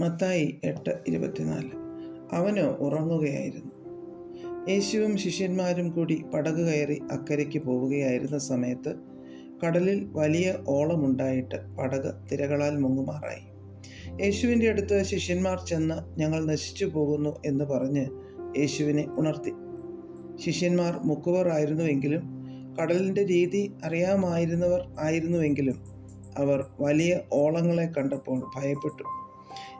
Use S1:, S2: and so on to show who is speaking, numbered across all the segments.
S1: മത്തായി എട്ട് ഇരുപത്തിനാല്. അവനോ ഉറങ്ങുകയായിരുന്നു. യേശുവും ശിഷ്യന്മാരും കൂടി പടക് കയറി അക്കരയ്ക്ക് പോവുകയായിരുന്ന സമയത്ത് കടലിൽ വലിയ ഓളമുണ്ടായിട്ട് പടക് തിരകളാൽ മുങ്ങുമാറായി. യേശുവിന്റെ അടുത്ത് ശിഷ്യന്മാർ ചെന്ന് ഞങ്ങൾ നശിച്ചു പോകുന്നു എന്ന് പറഞ്ഞ് യേശുവിനെ ഉണർത്തി. ശിഷ്യന്മാർ മുക്കുവർ ആയിരുന്നുവെങ്കിലും കടലിന്റെ രീതി അറിയാമായിരുന്നവർ ആയിരുന്നുവെങ്കിലും അവർ വലിയ ഓളങ്ങളെ കണ്ടപ്പോൾ ഭയപ്പെട്ടു.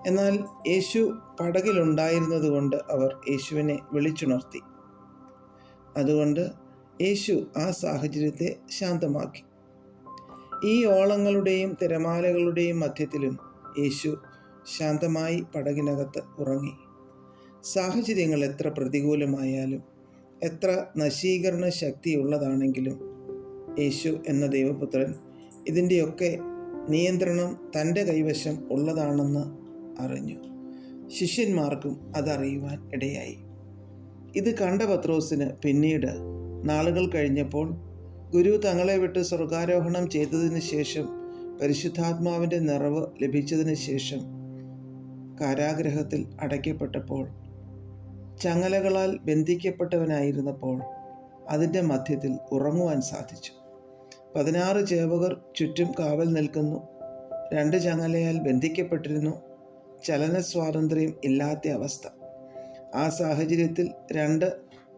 S1: എന്നാൽ യേശു പടകിലുണ്ടായിരുന്നതുകൊണ്ട് അവർ യേശുവിനെ വിളിച്ചുണർത്തി. അതുകൊണ്ട് യേശു ആ സാഹചര്യത്തെ ശാന്തമാക്കി. ഈ ഓളങ്ങളുടെയും തിരമാലകളുടെയും മധ്യത്തിലും യേശു ശാന്തമായി പടകിനകത്ത് ഉറങ്ങി. സാഹചര്യങ്ങൾ എത്ര പ്രതികൂലമായാലും എത്ര നശീകരണ ശക്തിയുള്ളതാണെങ്കിലും യേശു എന്ന ദൈവപുത്രൻ ഇതിന്റെയൊക്കെ നിയന്ത്രണം തന്റെ കൈവശം ഉള്ളതാണെന്ന് അറിഞ്ഞു. ശിഷ്യന്മാർക്കും അതറിയുവാൻ ഇടയായി. ഇത് കണ്ട പത്രോസിന് പിന്നീട് നാളുകൾ കഴിഞ്ഞപ്പോൾ ഗുരു തങ്ങളെ വിട്ട് സ്വർഗാരോഹണം ചെയ്തതിന് ശേഷം പരിശുദ്ധാത്മാവിന്റെ നിറവ് ലഭിച്ചതിന് ശേഷം കാരാഗ്രഹത്തിൽ അടയ്ക്കപ്പെട്ടപ്പോൾ ചങ്ങലകളാൽ ബന്ധിക്കപ്പെട്ടവനായിരുന്നപ്പോൾ അതിന്റെ മധ്യത്തിൽ ഉറങ്ങുവാൻ സാധിച്ചു. പതിനാറ് ചേവകർ ചുറ്റും കാവൽ നിൽക്കുന്നു. രണ്ട് ചങ്ങലയാൽ ബന്ധിക്കപ്പെട്ടിരുന്നു. ചലന സ്വാതന്ത്ര്യം ഇല്ലാത്ത അവസ്ഥ. ആ സാഹചര്യത്തിൽ രണ്ട്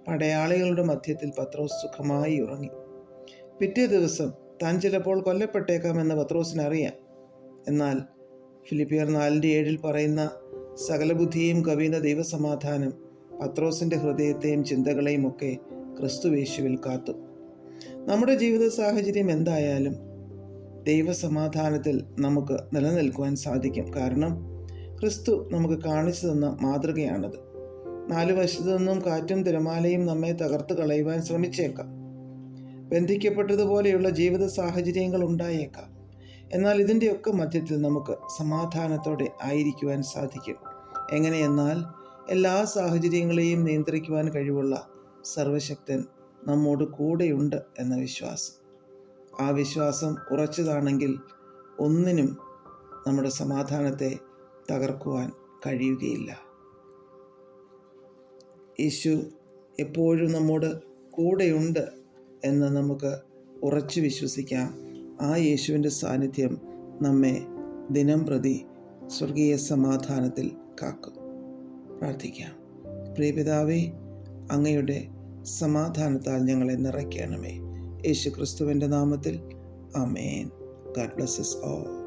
S1: പടയാളികളുടെ മധ്യത്തിൽ പത്രോസ് സുഖമായി ഉറങ്ങി. പിറ്റേ ദിവസം താൻ ചിലപ്പോൾ കൊല്ലപ്പെട്ടേക്കാമെന്ന് പത്രോസിന് അറിയാം എന്നാൽ ഫിലിപ്പിയർ നാലിന്റെ ഏഴിൽ പറയുന്ന സകല ബുദ്ധിയും കവിയുന്ന ദൈവസമാധാനം പത്രോസിന്റെ ഹൃദയത്തെയും ചിന്തകളെയും ഒക്കെ ക്രിസ്തുവേശുവിൽ കാത്തു. നമ്മുടെ ജീവിത സാഹചര്യം എന്തായാലും ദൈവസമാധാനത്തിൽ നമുക്ക് നിലനിൽക്കുവാൻ സാധിക്കും. കാരണം ക്രിസ്തു നമുക്ക് കാണിച്ചു തന്ന മാതൃകയാണത്. നാല് വശത്തു നിന്നും കാറ്റും തിരമാലയും നമ്മെ തകർത്ത് കളയുവാൻ ശ്രമിച്ചേക്കാം. ബന്ധിക്കപ്പെട്ടതുപോലെയുള്ള ജീവിത സാഹചര്യങ്ങൾ ഉണ്ടായേക്കാം. എന്നാൽ ഇതിന്റെയൊക്കെ മധ്യത്തിൽ നമുക്ക് സമാധാനത്തോടെ ആയിരിക്കുവാൻ സാധിക്കും. എങ്ങനെയെന്നാൽ എല്ലാ സാഹചര്യങ്ങളെയും നിയന്ത്രിക്കുവാൻ കഴിവുള്ള സർവശക്തൻ നമ്മോട് കൂടെയുണ്ട് എന്ന വിശ്വാസം. ആ വിശ്വാസം ഉറച്ചതാണെങ്കിൽ ഒന്നിനും നമ്മുടെ സമാധാനത്തെ തകർക്കുവാൻ കഴിയുകയില്ല. യേശു എപ്പോഴും നമ്മോട് കൂടെയുണ്ട് എന്ന് നമുക്ക് ഉറച്ചു വിശ്വസിക്കാം. ആ യേശുവിന്റെ സാന്നിധ്യം നമ്മെ ദിനം പ്രതി സ്വർഗീയ സമാധാനത്തിൽ കാക്കും. പ്രാർത്ഥിക്കാം. പ്രിയപിതാവേ അങ്ങയുടെ സമാധാനത്താൽ ഞങ്ങളെ നിറയ്ക്കണമേ. യേശു ക്രിസ്തുവിന്റെ നാമത്തിൽ. Amen God blesses all.